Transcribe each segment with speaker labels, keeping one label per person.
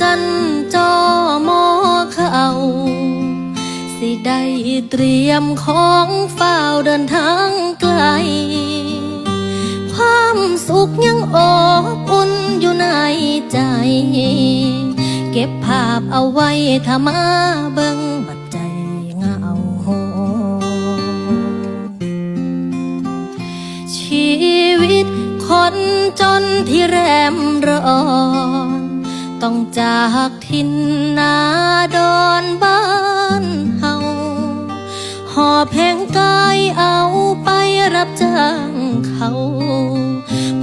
Speaker 1: จันจอมอเขาสิได้เตรียมของเฝ้าเดินทางไกล ความสุขยังอบอุ่นอยู่ในใจ เก็บภาพเอาไว้ถ้ามาเบิ่งบัดใจเงาชีวิตคนจนที่แรมร้อน ต้องจากทินนาดอนบ้านเฮาหอบแพงกายเอาไปรับจ้างเขา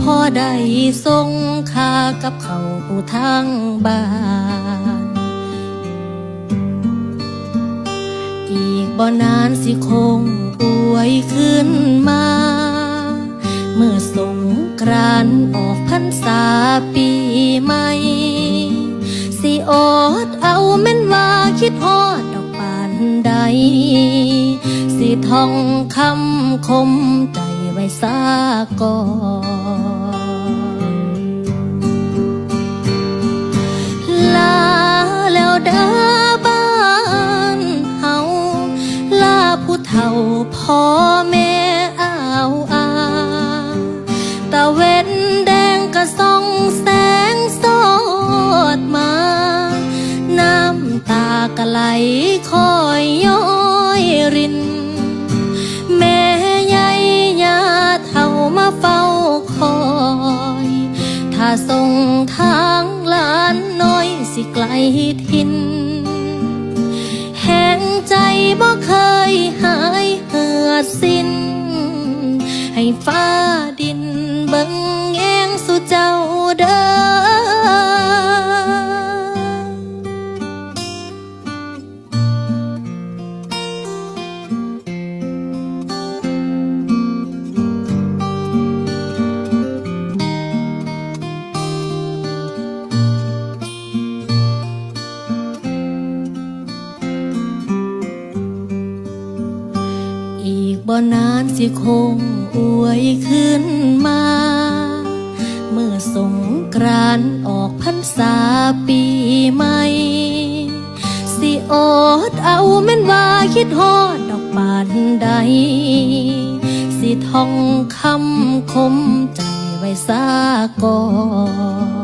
Speaker 1: พอได้ส่งคากับเขาผู้ทางบ้านอีกบ่นานสิคงป่วยขึ้นมา เมื่อสงกรานออกพรรษาปีใหม่ อดเอาแม่นว่าคิดฮอดดอกปานใด สิท่องคำคมใจไว้ซาก่อน ไหลคอยย้อยริน แม่ใหญ่ยาเท่ามาเฝ้าคอย ถ้าส่งทางหลานน้อยสิไกลทิน แห่งใจบ่เคยหายเหือดสิ้น ให้ฟ้าดิ บ่นานสิคงอวยขึ้นมา เมื่อสงกรานออกพรรษาปีใหม่สิอดเอาแม่นว่าคิดฮอดดอกบานใด สิท่องคำคมใจไว้ซาก่อน